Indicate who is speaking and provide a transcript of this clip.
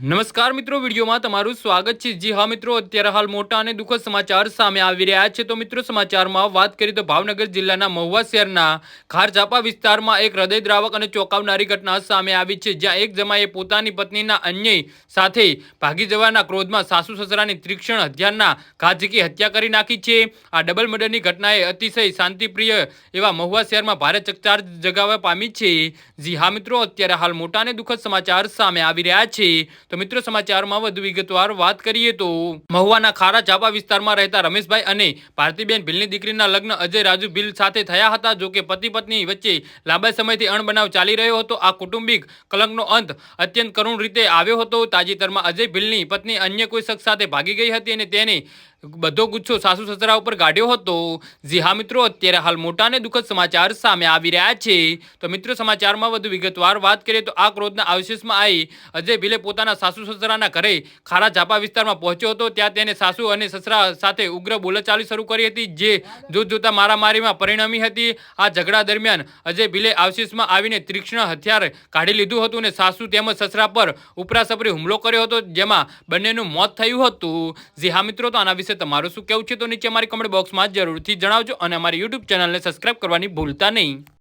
Speaker 1: નમસ્કાર મિત્રો, વિડીયોમાં તમારું સ્વાગત છે. જી હા મિત્રો, અત્યારે હાલ મોટા અને દુઃખદ સમાચાર સામે આવી રહ્યા છે. તો મિત્રો, સમાચારમાં વાત કરીએ તો ભાવનગર જિલ્લાના મહુવા શહેરના ખારઝાપા વિસ્તારમાં એક હૃદયદ્રાવક અને ચોંકાવનારી ઘટના સામે આવી છે. જ્યાં એક જમાએ પોતાની પત્નીના અન્ય સાથે ભાગી જવાના ક્રોધમાં સાસુ સસરાની તીક્ષ્ણ હત્યાના ઘાતકી હત્યા કરી નાખી છે. આ ડબલ મર્ડરની ઘટનાએ અતિશય શાંતિપ્રિય એવા મહુવા શહેરમાં ભારે ચકચાર જગાવવા પામી છે. જી હા મિત્રો, અત્યારે હાલ મોટા અને દુઃખદ સમાચાર સામે આવી રહ્યા છે. તો મિત્રો સમાચારમાં વધુ વિગતવાર વાત કરીએ તો મહુવાના ખારા ચાપા વિસ્તારમાં રહેતા રમેશભાઈ અને ભારતીબેન ભીલની દીકરીના લગ્ન અજય રાજુ ભીલ સાથે થયા હતા, જો કે પતિ પત્ની વચ્ચે લાંબા સમયથી અણબનાવ ચાલી રહ્યો હતો. આ કુટુંબિક કલંકનો અંત અત્યંત કરુણ રીતે આવ્યો હતો. તાજેતરમાં અજય ભીલની પત્ની અન્ય કોઈ શખ્સ સાથે ભાગી ગઈ હતી અને તેને બધો ગુસ્સો સાસુ સસરા ઉપર કાઢ્યો હતો. જી હા મિત્રો, અત્યારે હાલ મોટા અને દુઃખદ સમાચાર સામે આવી રહ્યા છે. તો મિત્રો, સમાચારમાં વધુ વિગતવાર વાત કરીએ તો આ ક્રોધના અવશેષમાં આવી અજય ભીલે પોતાના સાસુ સસરાના ઘરે ખારા ઝાપા વિસ્તારમાં પહોંચ્યો હતો. ત્યાં તેને સાસુ અને સસરા સાથે ઉગ્ર બોલાચાલી શરૂ કરી હતી, જે જોત જોતા મારામારીમાં પરિણમી હતી. આ ઝઘડા દરમિયાન અજય ભીલે અવશેષમાં આવીને તીક્ષ્ણ હથિયાર કાઢી લીધું હતું અને સાસુ તેમજ સસરા પર ઉપરાસપરી હુમલો કર્યો હતો, જેમાં બંનેનું મોત થયું હતું. જી હા મિત્રો, તો આના વિશે તમારું શું કહેવું છે તો નીચે અમારી કોમેન્ટ બોક્સમાં જરૂરથી જણાવજો અને અમારી યુટ્યુબ ચેનલને સબસ્ક્રાઇબ કરવાની ભૂલતા નહીં.